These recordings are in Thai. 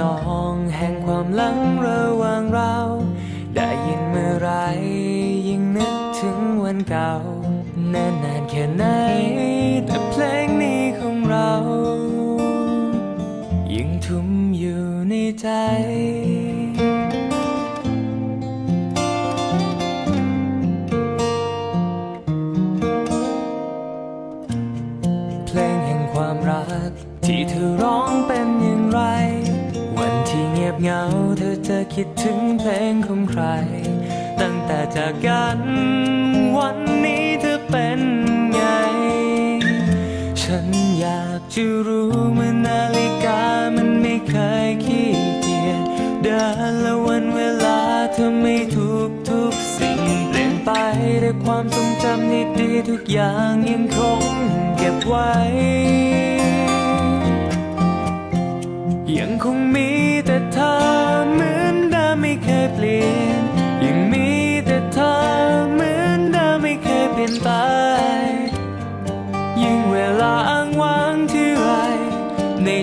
นองแห่งความหลังระหว่างเรา ได้ยินเมื่อไรยิ่งนึกถึงวันเก่านานนานแค่ไหน แต่เพลงนี้ของเรายังทุ่มอยู่ในใจเพลงแห่งความรัก ที่เธอร้องเป็นอย่างไร เงียบเหงาเธอจะคิดถึงเพลงของใคร ตั้งแต่จากกันวันนี้เธอเป็นไง ฉันอยากจะรู้เมื่อนาฬิกามันไม่เคยขี้เกียจเดินและวันเวลาเธอไม่ทุกทุกสิ่งเปลี่ยนไปแต่ความทรงจำดีๆทุกอย่างยังคงเก็บไว้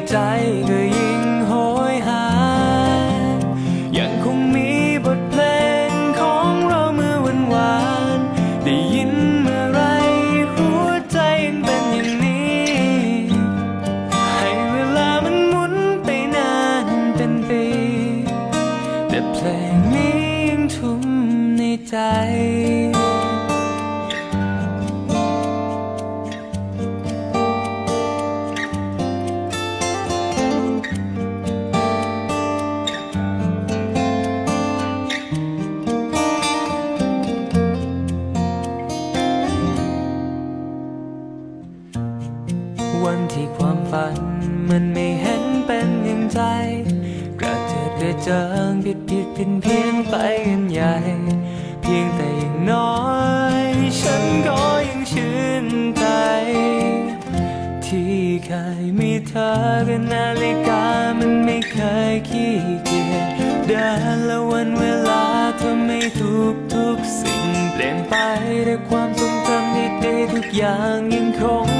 ในใจก็ยิ่งโหยหา ยังคงมีบทเพลงของเราเมื่อวันวาน ได้ยินเมื่อไรหัวใจยังเป็นอย่างนี้ ให้เวลามันหมุนไปนานเป็นปี แต่เพลงนี้ยังทุ่มในใจ มันมันไม่เห็นเป็นอย่างใจ กระเจิดกระเจิงผิดผิดเพี้ยนเพี้ยนไปกันใหญ่ เพียงแต่อย่างน้อย ฉันก็ยังชื่นใจ ที่เคยมีเธอกับนาฬิกามันไม่เคยขี้เกียจเดินและวันเวลาเธอไม่ทุกทุกสิ่งเปลี่ยนไปแต่ความทรงจำดีๆทุกอย่างยังคง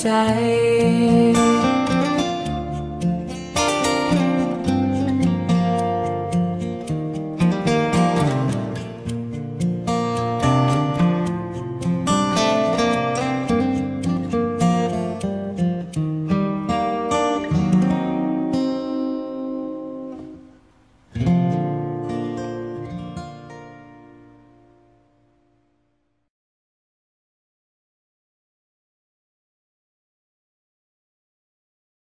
ใจ